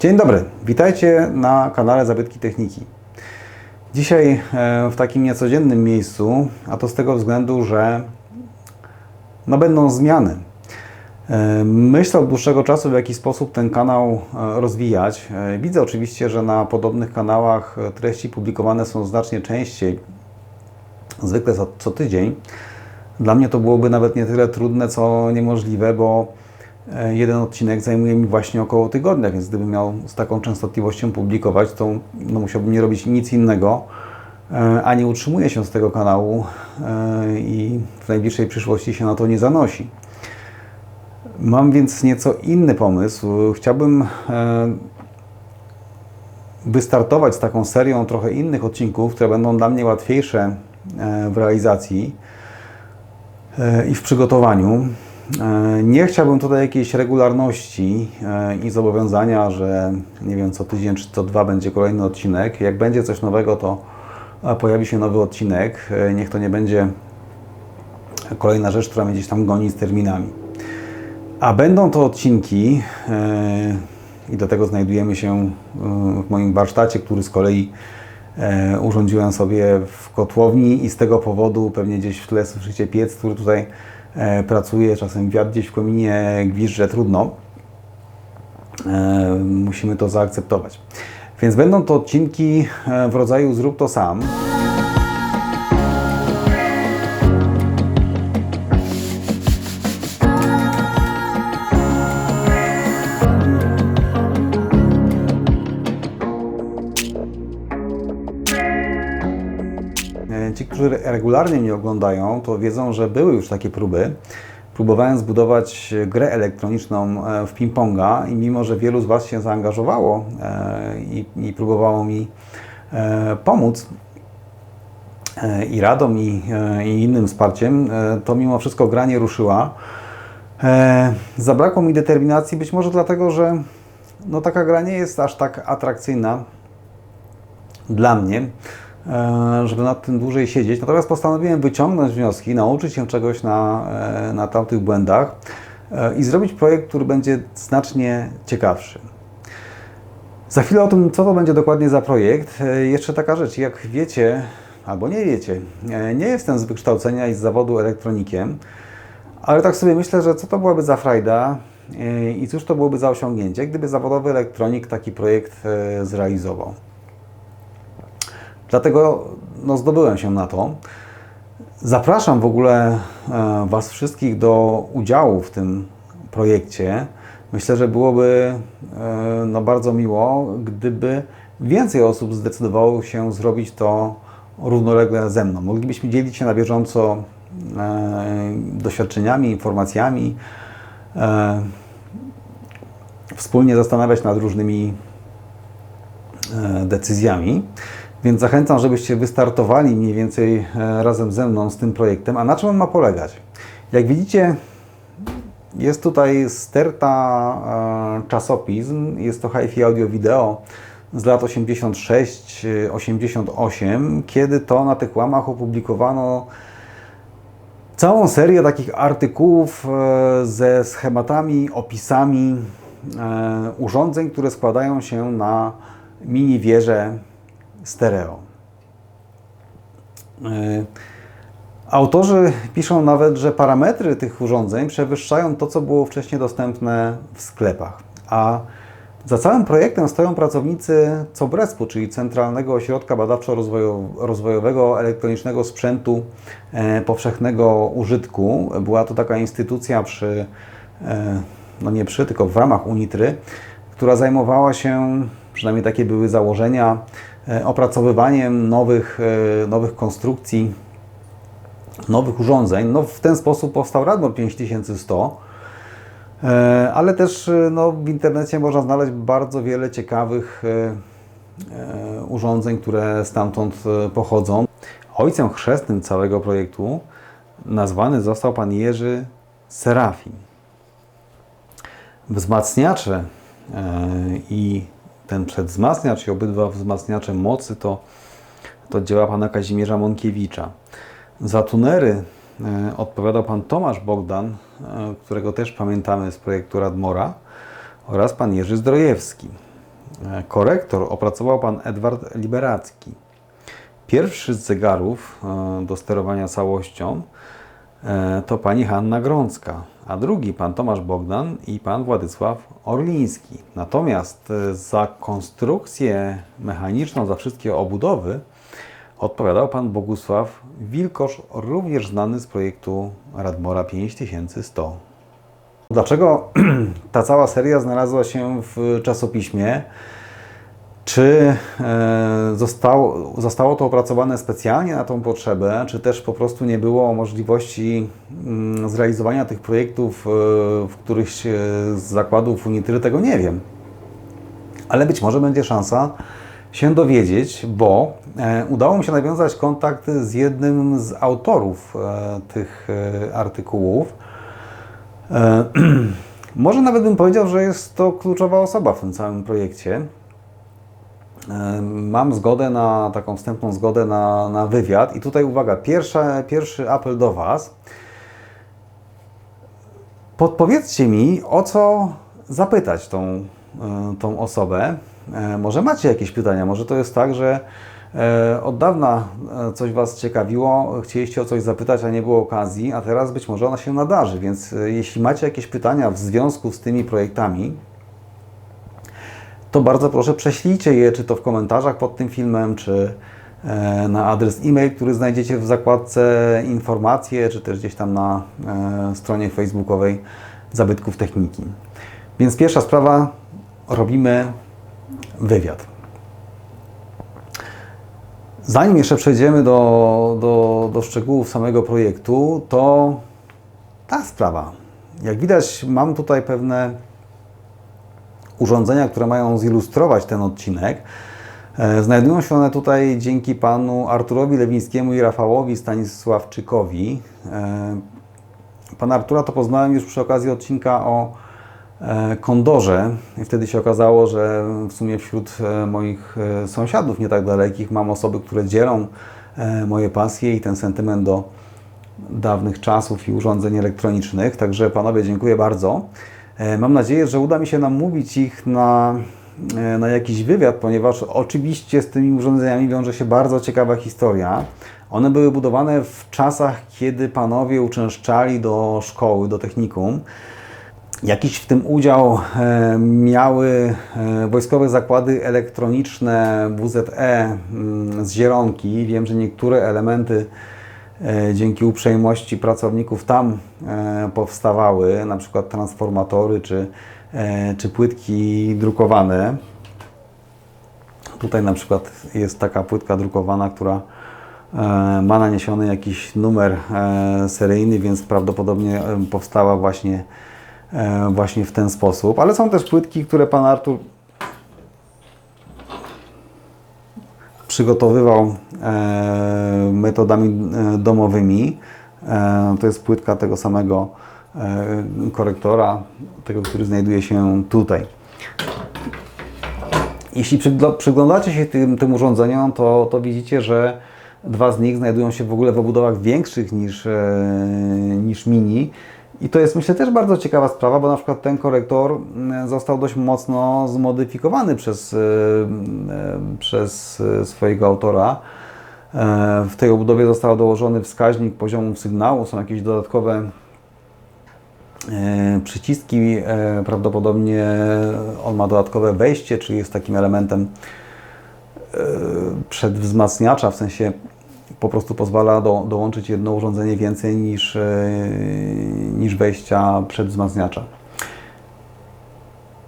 Dzień dobry, witajcie na kanale Zabytki Techniki. Dzisiaj e, w takim niecodziennym miejscu, a to z tego względu, że no będą zmiany. E, Myślę od dłuższego czasu, w jaki sposób ten kanał e, rozwijać. Widzę oczywiście, że na podobnych kanałach treści publikowane są znacznie częściej, zwykle co, co tydzień. Dla mnie to byłoby nawet nie tyle trudne, co niemożliwe, bo jeden odcinek zajmuje mi właśnie około tygodnia, więc gdybym miał z taką częstotliwością publikować, to no, musiałbym nie robić nic innego, e, a nie utrzymuję się z tego kanału e, i w najbliższej przyszłości się na to nie zanosi. Mam więc nieco inny pomysł. Chciałbym e, wystartować z taką serią trochę innych odcinków, które będą dla mnie łatwiejsze e, w realizacji e, i w przygotowaniu. E, Nie chciałbym tutaj jakiejś regularności e, i zobowiązania, że nie wiem, co tydzień czy co dwa będzie kolejny odcinek. Jak będzie coś nowego, to e, pojawi się nowy odcinek. Niech to nie będzie kolejna rzecz, która mnie gdzieś tam goni z terminami. A będą to odcinki, i do tego znajdujemy się w moim warsztacie, który z kolei urządziłem sobie w kotłowni i z tego powodu pewnie gdzieś w tle słyszycie piec, który tutaj pracuje, czasem wiatr gdzieś w kominie gwizdże, trudno. E, Musimy to zaakceptować. Więc będą to odcinki e, w rodzaju zrób to sam. Którzy regularnie mnie oglądają, to wiedzą, że były już takie próby. Próbowałem zbudować grę elektroniczną e, w ping-ponga i mimo, że wielu z Was się zaangażowało e, i, i próbowało mi e, pomóc e, i radą, i, e, i innym wsparciem, e, to mimo wszystko gra nie ruszyła. E, Zabrakło mi determinacji, być może dlatego, że no, taka gra nie jest aż tak atrakcyjna dla mnie, e, żeby nad tym dłużej siedzieć. Natomiast postanowiłem wyciągnąć wnioski, nauczyć się czegoś na, e, na tamtych błędach e, i zrobić projekt, który będzie znacznie ciekawszy. Za chwilę o tym, co to będzie dokładnie za projekt. E, Jeszcze taka rzecz, jak wiecie, albo nie wiecie, e, nie jestem z wykształcenia i z zawodu elektronikiem, ale tak sobie myślę, że co to byłaby za frajda e, i cóż to byłoby za osiągnięcie, gdyby zawodowy elektronik taki projekt e, zrealizował. Dlatego no, zdobyłem się na to. Zapraszam w ogóle e, Was wszystkich do udziału w tym projekcie. Myślę, że byłoby e, no, bardzo miło, gdyby więcej osób zdecydowało się zrobić to równolegle ze mną. Moglibyśmy dzielić się na bieżąco e, doświadczeniami, informacjami, wspólnie zastanawiać nad różnymi decyzjami. Więc zachęcam, żebyście wystartowali mniej więcej e, razem ze mną z tym projektem. A na czym on ma polegać? Jak widzicie, jest tutaj sterta e, czasopism. Jest to hi-fi audio wideo z lat 86-88, kiedy to na tych łamach opublikowano całą serię takich artykułów e, ze schematami, opisami e, urządzeń, które składają się na mini wieże stereo. E, Autorzy piszą nawet, że parametry tych urządzeń przewyższają to, co było wcześniej dostępne w sklepach. A za całym projektem stoją pracownicy COBRESP-u, czyli Centralnego Ośrodka Badawczo-Rozwojowego Elektronicznego Sprzętu e, Powszechnego Użytku. Była to taka instytucja przy, e, no nie przy, tylko w ramach UNITRY, która zajmowała się, przynajmniej takie były założenia, e, opracowywaniem nowych, e, nowych konstrukcji, nowych urządzeń. No, w ten sposób powstał Radmor 5100. E, Ale też no, w internecie można znaleźć bardzo wiele ciekawych urządzeń, które stamtąd pochodzą. Ojcem chrzestnym całego projektu nazwany został pan Jerzy Serafin. Wzmacniacze i ten przedwzmacniacz i obydwa wzmacniacze mocy to, to dzieła pana Kazimierza Monkiewicza. Za tunery e, odpowiadał pan Tomasz Bogdan, e, którego też pamiętamy z projektu Radmora oraz pan Jerzy Zdrojewski. E, Korektor opracował pan Edward Liberacki. Pierwszy z zegarów do sterowania całością to pani Hanna Grącka, a drugi pan Tomasz Bogdan i pan Władysław Orliński. Natomiast e, za konstrukcję mechaniczną, za wszystkie obudowy odpowiadał pan Bogusław Wilkosz, również znany z projektu Radmora 5100. Dlaczego ta cała seria znalazła się w czasopiśmie? Czy e, zostało, zostało to opracowane specjalnie na tą potrzebę, czy też po prostu nie było możliwości mm, zrealizowania tych projektów e, w którychś z zakładów Unitry? Tego nie wiem. Ale być może będzie szansa się dowiedzieć, bo e, udało mi się nawiązać kontakt z jednym z autorów tych artykułów. Może nawet bym powiedział, że jest to kluczowa osoba w tym całym projekcie. Mam zgodę na taką wstępną zgodę na, na wywiad. I tutaj uwaga, pierwsza, pierwszy apel do Was. Podpowiedzcie mi, o co zapytać tą, e, tą osobę. E, Może macie jakieś pytania, może to jest tak, że e, od dawna coś Was ciekawiło, chcieliście o coś zapytać, a nie było okazji, a teraz być może ona się nadarzy. Więc jeśli macie jakieś pytania w związku z tymi projektami, to bardzo proszę prześlijcie je, czy to w komentarzach pod tym filmem, czy e, na adres e-mail, który znajdziecie w zakładce informacje, czy też gdzieś tam na e, stronie facebookowej Zabytków Techniki. Więc pierwsza sprawa, robimy wywiad. Zanim jeszcze przejdziemy do, do, do szczegółów samego projektu, to ta sprawa. Jak widać, mam tutaj pewne urządzenia, które mają zilustrować ten odcinek. E, Znajdują się one tutaj dzięki panu Arturowi Lewińskiemu i Rafałowi Stanisławczykowi. E, Pana Artura to poznałem już przy okazji odcinka o e, Kondorze i wtedy się okazało, że w sumie wśród moich sąsiadów nie tak dalekich mam osoby, które dzielą moje pasje i ten sentyment do dawnych czasów i urządzeń elektronicznych. Także panowie, dziękuję bardzo. E, Mam nadzieję, że uda mi się namówić ich na, e, na jakiś wywiad, ponieważ oczywiście z tymi urządzeniami wiąże się bardzo ciekawa historia. One były budowane w czasach, kiedy panowie uczęszczali do szkoły, do technikum. Jakiś w tym udział e, miały wojskowe zakłady elektroniczne WZE mm, z Zieronki. Wiem, że niektóre elementy dzięki uprzejmości pracowników tam e, powstawały, na przykład transformatory czy, e, czy płytki drukowane. Tutaj na przykład jest taka płytka drukowana, która e, ma naniesiony jakiś numer e, seryjny, więc prawdopodobnie e, powstała właśnie, e, właśnie w ten sposób. Ale są też płytki, które pan Artur przygotowywał e, metodami e, domowymi. E, to jest płytka tego samego korektora, tego, który znajduje się tutaj. Jeśli przygl- przyglądacie się tym, tym urządzeniom, to, to widzicie, że dwa z nich znajdują się w ogóle w obudowach większych niż, niż mini. I to jest myślę też bardzo ciekawa sprawa, bo na przykład ten korektor mm, został dość mocno zmodyfikowany przez, e, e, przez e, swojego autora. E, W tej obudowie został dołożony wskaźnik poziomu sygnału, są jakieś dodatkowe e, przyciski. e, Prawdopodobnie on ma dodatkowe wejście, czyli jest takim elementem przedwzmacniacza, w sensie po prostu pozwala do, dołączyć jedno urządzenie więcej niż, e, niż wejścia przedwzmacniacza.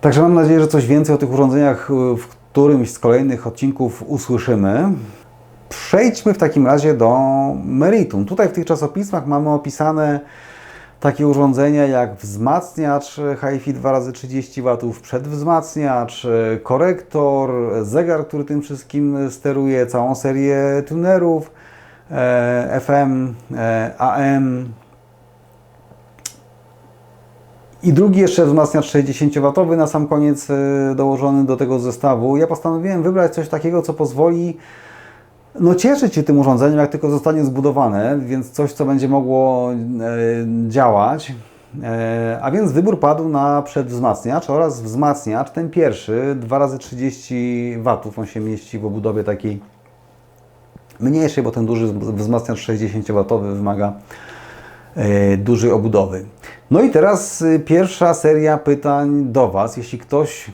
Także mam nadzieję, że coś więcej o tych urządzeniach e, w którymś z kolejnych odcinków usłyszymy. Przejdźmy w takim razie do meritum. Tutaj w tych czasopismach mamy opisane takie urządzenia jak wzmacniacz HiFi 2x30 W, przedwzmacniacz, korektor, zegar, który tym wszystkim steruje, całą serię tunerów, e, FM, e, AM, i drugi jeszcze wzmacniacz 60W na sam koniec e, dołożony do tego zestawu. Ja postanowiłem wybrać coś takiego, co pozwoli no, cieszyć się tym urządzeniem, jak tylko zostanie zbudowane, więc coś, co będzie mogło e, działać. E, a więc wybór padł na przedwzmacniacz oraz wzmacniacz, ten pierwszy, 2x30 W, on się mieści w obudowie takiej mniejszej, bo ten duży wzmacniacz 60W wymaga e, dużej obudowy. No i teraz y, pierwsza seria pytań do Was. Jeśli ktoś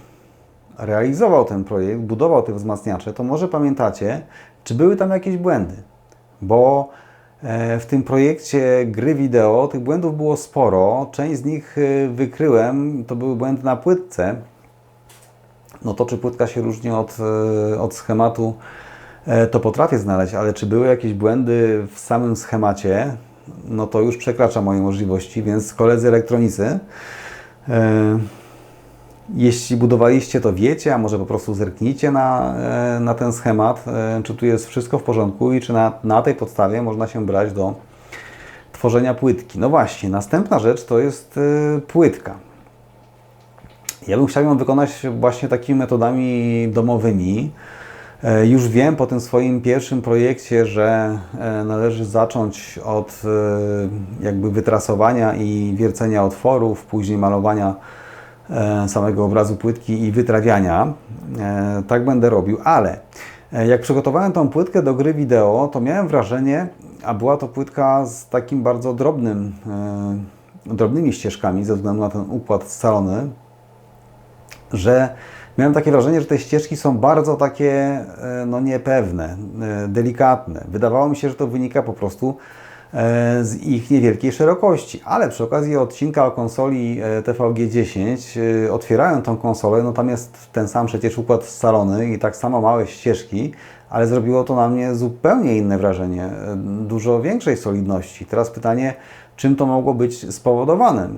realizował ten projekt, budował te wzmacniacze, to może pamiętacie, czy były tam jakieś błędy? Bo e, w tym projekcie gry wideo tych błędów było sporo. Część z nich y, wykryłem, to były błędy na płytce. No to czy płytka się różni od, e, od schematu, to potrafię znaleźć, ale czy były jakieś błędy w samym schemacie, no to już przekracza moje możliwości, więc koledzy elektronicy, e, jeśli budowaliście, to wiecie, a może po prostu zerknijcie na, e, na ten schemat, e, czy tu jest wszystko w porządku i czy na, na tej podstawie można się brać do tworzenia płytki. No właśnie, następna rzecz to jest e, płytka. Ja bym chciał ją wykonać właśnie takimi metodami domowymi. E, Już wiem po tym swoim pierwszym projekcie, że e, należy zacząć od e, jakby wytrasowania i wiercenia otworów, później malowania samego obrazu płytki i wytrawiania. Tak będę robił, ale jak przygotowałem tą płytkę do gry wideo, to miałem wrażenie, a była to płytka z takim bardzo drobnym, drobnymi ścieżkami ze względu na ten układ scalony, że miałem takie wrażenie, że te ścieżki są bardzo takie e, no, niepewne, e, delikatne. Wydawało mi się, że to wynika po prostu e, z ich niewielkiej szerokości, ale przy okazji odcinka o konsoli e, TVG10 e, otwierają tą konsolę, no tam jest ten sam przecież układ scalony i tak samo małe ścieżki, ale zrobiło to na mnie zupełnie inne wrażenie, dużo większej solidności. Teraz pytanie, czym to mogło być spowodowane?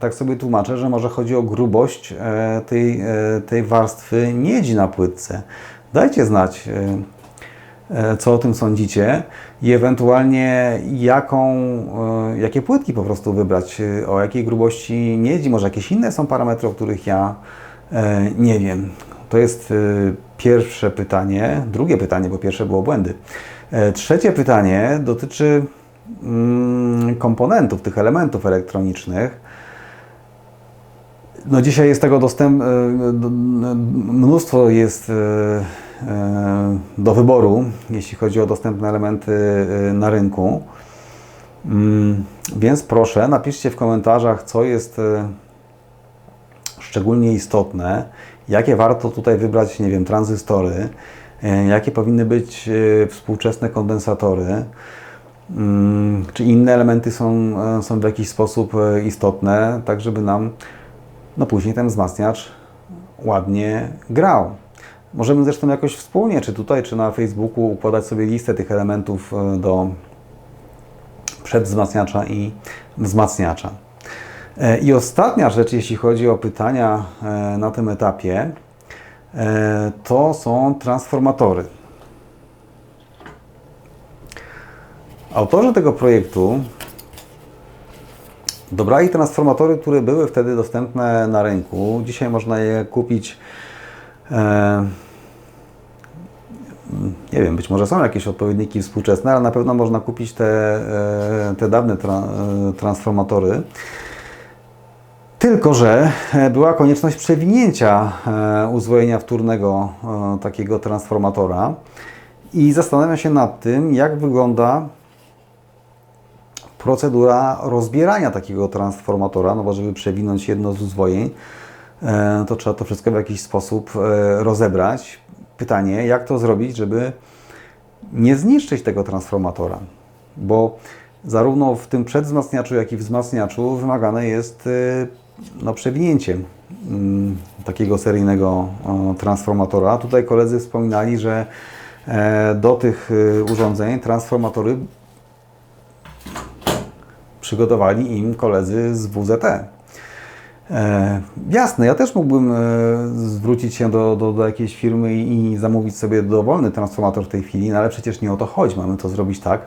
Tak sobie tłumaczę, że może chodzi o grubość e, tej, e, tej warstwy miedzi na płytce. Dajcie znać, e, co o tym sądzicie i ewentualnie jaką, jakie płytki po prostu wybrać, o jakiej grubości miedzi, może jakieś inne są parametry, o których ja nie wiem. To jest pierwsze pytanie. Drugie pytanie, bo pierwsze było błędy. E, Trzecie pytanie dotyczy mm, komponentów, tych elementów elektronicznych. No dzisiaj jest tego dostęp, e, mnóstwo jest e, do wyboru, jeśli chodzi o dostępne elementy na rynku. Mm, Więc proszę, napiszcie w komentarzach, co jest szczególnie istotne, jakie warto tutaj wybrać, nie wiem, tranzystory, e, jakie powinny być e, współczesne kondensatory, mm, czy inne elementy są, e, są w jakiś sposób istotne, tak żeby nam no później ten wzmacniacz ładnie grał. Możemy zresztą jakoś wspólnie, czy tutaj, czy na Facebooku układać sobie listę tych elementów do przedwzmacniacza i wzmacniacza. E, I ostatnia rzecz, jeśli chodzi o pytania e, na tym etapie, e, to są transformatory. Autorzy tego projektu dobrali transformatory, które były wtedy dostępne na rynku. Dzisiaj można je kupić. Nie wiem, być może są jakieś odpowiedniki współczesne, ale na pewno można kupić te, te dawne tra, transformatory. Tylko, że e, była konieczność przewinięcia e, uzwojenia wtórnego e, takiego transformatora. I zastanawiam się nad tym, jak wygląda procedura rozbierania takiego transformatora, no bo żeby przewinąć jedno z uzwojeń, to trzeba to wszystko w jakiś sposób rozebrać. Pytanie, jak to zrobić, żeby nie zniszczyć tego transformatora, bo zarówno w tym przedwzmacniaczu, jak i wzmacniaczu wymagane jest no, przewinięcie mm, takiego seryjnego o, transformatora. Tutaj koledzy wspominali, że e, do tych y, urządzeń transformatory przygotowali im koledzy z WZT. E, jasne, ja też mógłbym e, zwrócić się do, do, do jakiejś firmy i, i zamówić sobie dowolny transformator w tej chwili, no ale przecież nie o to chodzi. Mamy to zrobić tak,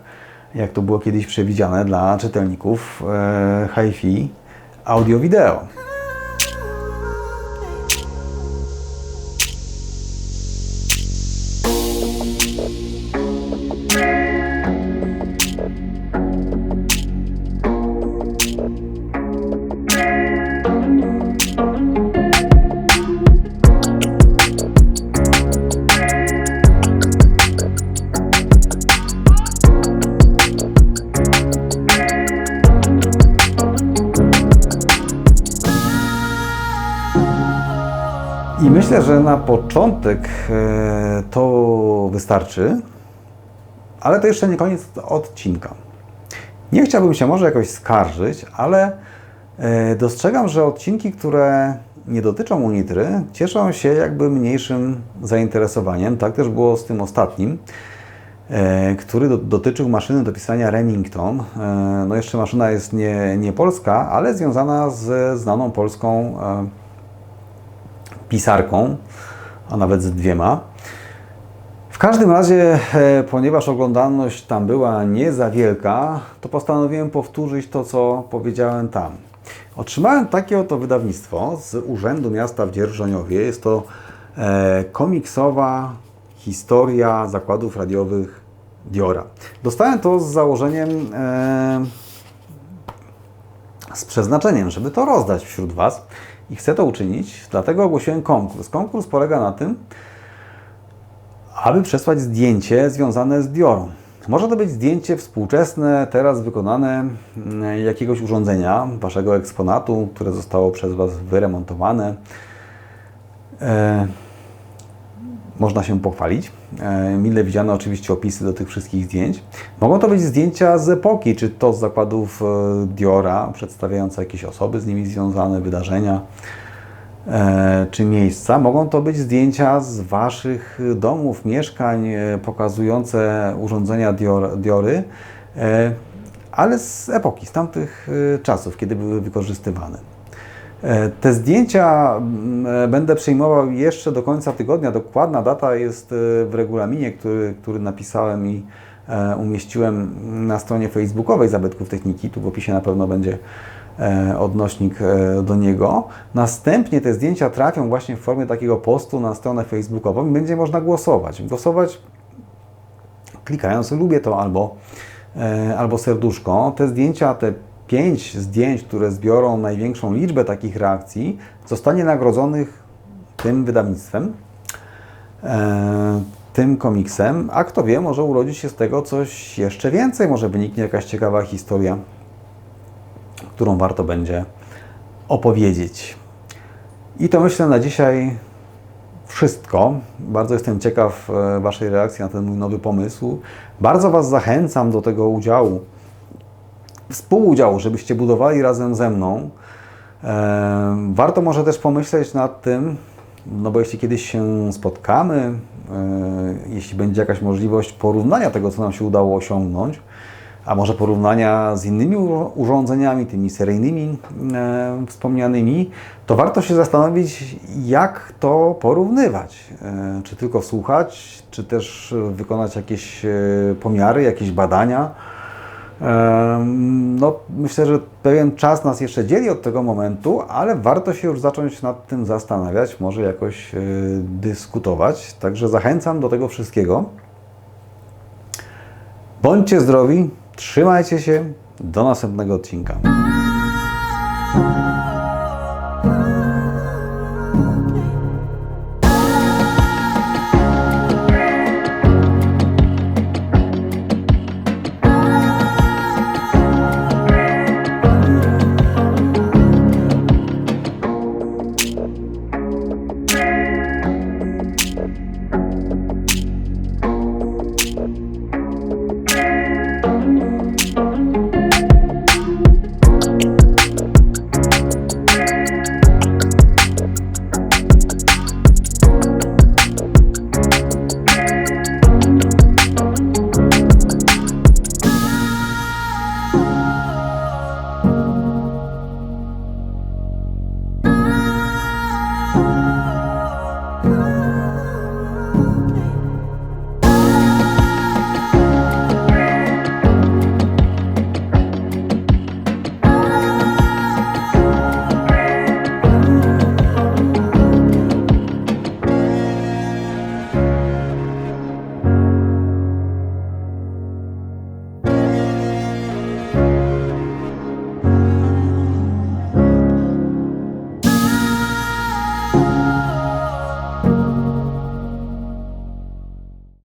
jak to było kiedyś przewidziane dla czytelników e, hi-fi audio-wideo. Myślę, że na początek e, to wystarczy, ale to jeszcze nie koniec odcinka. Nie chciałbym się może jakoś skarżyć, ale e, dostrzegam, że odcinki, które nie dotyczą Unitry, cieszą się jakby mniejszym zainteresowaniem. Tak też było z tym ostatnim, e, który do, dotyczył maszyny do pisania Remington. No jeszcze maszyna jest nie, nie polska, ale związana ze znaną polską pisarką, a nawet z dwiema. W każdym razie, e, ponieważ oglądalność tam była nie za wielka, to postanowiłem powtórzyć to, co powiedziałem tam. Otrzymałem takie oto wydawnictwo z Urzędu Miasta w Dzierżoniowie. Jest to e, komiksowa historia zakładów radiowych Diora. Dostałem to z założeniem, e, z przeznaczeniem, żeby to rozdać wśród Was i chcę to uczynić, dlatego ogłosiłem konkurs. Konkurs polega na tym, aby przesłać zdjęcie związane z Diorą. Może to być zdjęcie współczesne, teraz wykonane mm, jakiegoś urządzenia, waszego eksponatu, które zostało przez Was wyremontowane. E, można się pochwalić. E, mile widziane oczywiście opisy do tych wszystkich zdjęć. Mogą to być zdjęcia z epoki, czy to z zakładów e, Diora, przedstawiające jakieś osoby z nimi związane, wydarzenia e, czy miejsca. Mogą to być zdjęcia z Waszych domów, mieszkań, pokazujące urządzenia Dior, Diory, ale z epoki, z tamtych czasów, kiedy były wykorzystywane. E, Te zdjęcia mm, e, będę przyjmował jeszcze do końca tygodnia. Dokładna data jest e, w regulaminie, który, który napisałem i umieściłem na stronie facebookowej Zabytków Techniki. Tu w opisie na pewno będzie odnośnik do niego. Następnie te zdjęcia trafią właśnie w formie takiego postu na stronę facebookową i będzie można głosować. Głosować klikając lubię to albo, albo serduszko. Te zdjęcia, te pięć zdjęć, które zbiorą największą liczbę takich reakcji, zostanie nagrodzonych tym wydawnictwem, e, tym komiksem, a kto wie, może urodzi się z tego coś jeszcze więcej, może wyniknie jakaś ciekawa historia, którą warto będzie opowiedzieć. I to myślę na dzisiaj wszystko. Bardzo jestem ciekaw e, Waszej reakcji na ten mój nowy pomysł. Bardzo Was zachęcam do tego udziału, współudziału, żebyście budowali razem ze mną. E, Warto może też pomyśleć nad tym, no bo jeśli kiedyś się spotkamy, e, jeśli będzie jakaś możliwość porównania tego, co nam się udało osiągnąć, a może porównania z innymi ur- urządzeniami, tymi seryjnymi e, wspomnianymi, to warto się zastanowić, jak to porównywać. E, czy tylko słuchać, czy też wykonać jakieś e, pomiary, jakieś badania. No, myślę, że pewien czas nas jeszcze dzieli od tego momentu, ale warto się już zacząć nad tym zastanawiać, może jakoś e, dyskutować. Także zachęcam do tego wszystkiego. Bądźcie zdrowi, trzymajcie się, do następnego odcinka.